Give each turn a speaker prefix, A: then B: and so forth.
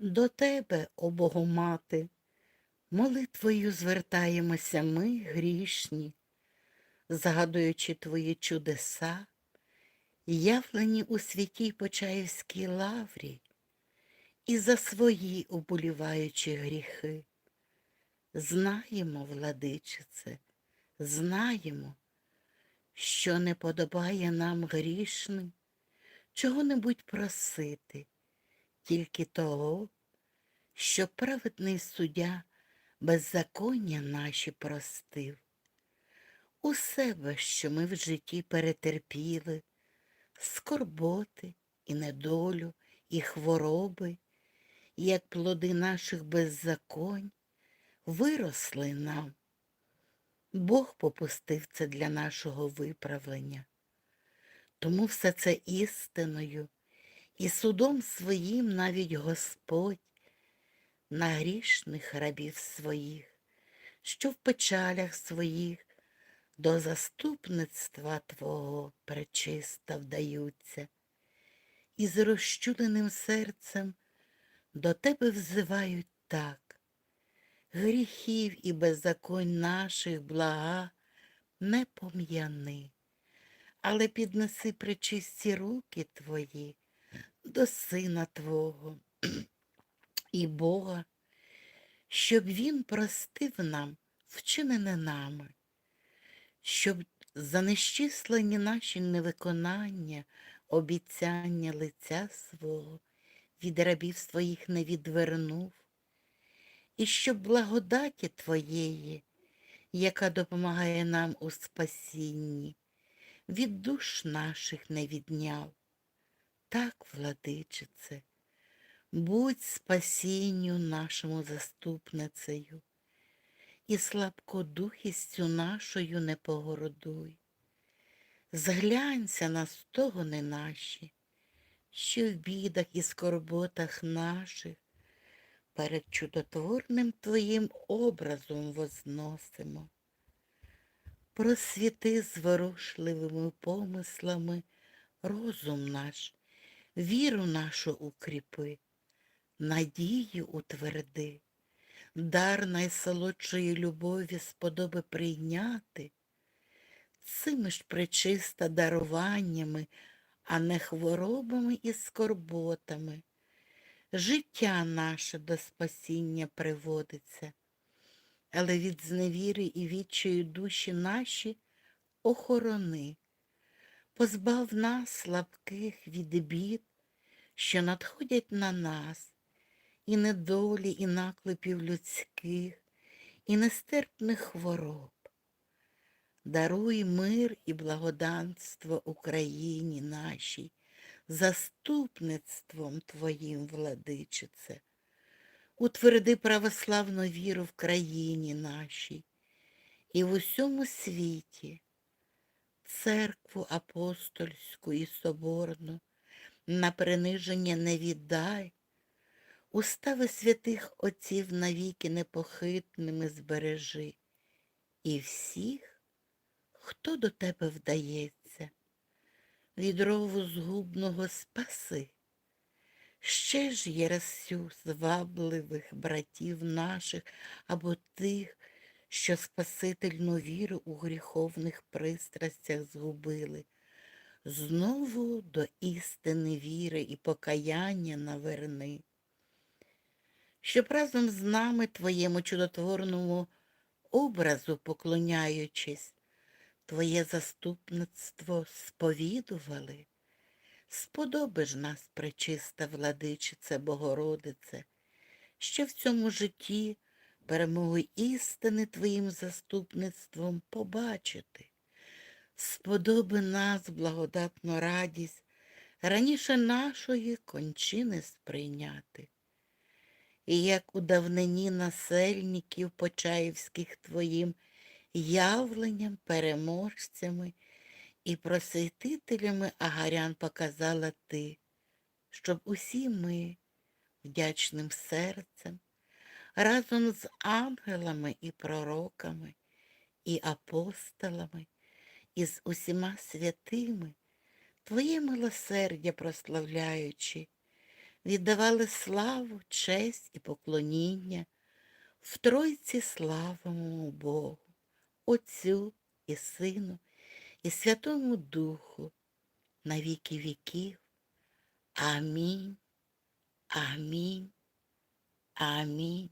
A: До тебе, о Богомати, молитвою звертаємося ми, грішні, згадуючи твої чудеса, явлені у святій Почаївській лаврі, і за свої уболіваючі гріхи. Знаємо, владичице, знаємо, що не подобає нам грішним чого-небудь просити, тільки того, що праведний суддя беззаконня наші простив. У себе, що ми в житті перетерпіли, скорботи і недолю, і хвороби, як плоди наших беззаконь, виросли нам. Бог попустив це для нашого виправлення. Тому все це істиною і судом своїм навіть Господь на грішних рабів своїх, що в печалях своїх до заступництва Твого пречиста вдаються, і з розчуленим серцем до Тебе взивають так. Гріхів і беззаконь наших блага не пом'яни, але піднеси причисті руки Твої до Сина Твого і Бога, щоб Він простив нам вчинене нами, щоб за нещислені наші невиконання, обіцяння лиця свого від рабів своїх не відвернув, і щоб благодаті Твоєї, яка допомагає нам у спасінні, від душ наших не відняв. Так, владичице, будь спасінню нашому заступницею, і слабкодухістю нашою не погородуй. Зглянься на стогони наші, що в бідах і скорботах наших перед чудотворним Твоїм образом возносимо. Просвіти зворушливими помислами розум наш, віру нашу укріпи, надію утверди, дар найсолодшої любові сподоби прийняти, цими ж причиста даруваннями, а не хворобами і скорботами. Життя наше до спасіння приводиться, але від зневіри і відчаю душі наші охорони, позбав нас слабких від бід, що надходять на нас, і недолі, і наклепів людських, і нестерпних хвороб. Даруй мир і благоданство Україні нашій, заступництвом Твоїм, владичице. Утверди православну віру в країні нашій і в усьому світі, церкву апостольську і соборну, на приниження не віддай, устави святих отців навіки непохитними збережи, і всіх, хто до тебе вдається, від рову згубного спаси. Ще ж єресю звабливих братів наших або тих, що Спасительну віру у гріховних пристрастях згубили, знову до істини віри і покаяння наверни, щоб разом з нами Твоєму чудотворному образу поклоняючись, Твоє заступництво сповідували. Сподоби ж нас, пречиста владичице Богородице, що в цьому житті перемогу істини Твоїм заступництвом побачити. Сподоби нас благодатну радість раніше нашої кончини сприйняти. І як у давнині насельників Почаївських Твоїм явленням, переможцями і просвітителями агарян показала ти, щоб усі ми вдячним серцем, разом з ангелами і пророками, і апостолами, і з усіма святими, Твоє милосердя прославляючи, віддавали славу, честь і поклоніння в Тройці славному Богу, Отцю і Сину, і Святому Духу, на віки віків. Амінь. Амінь. Амінь.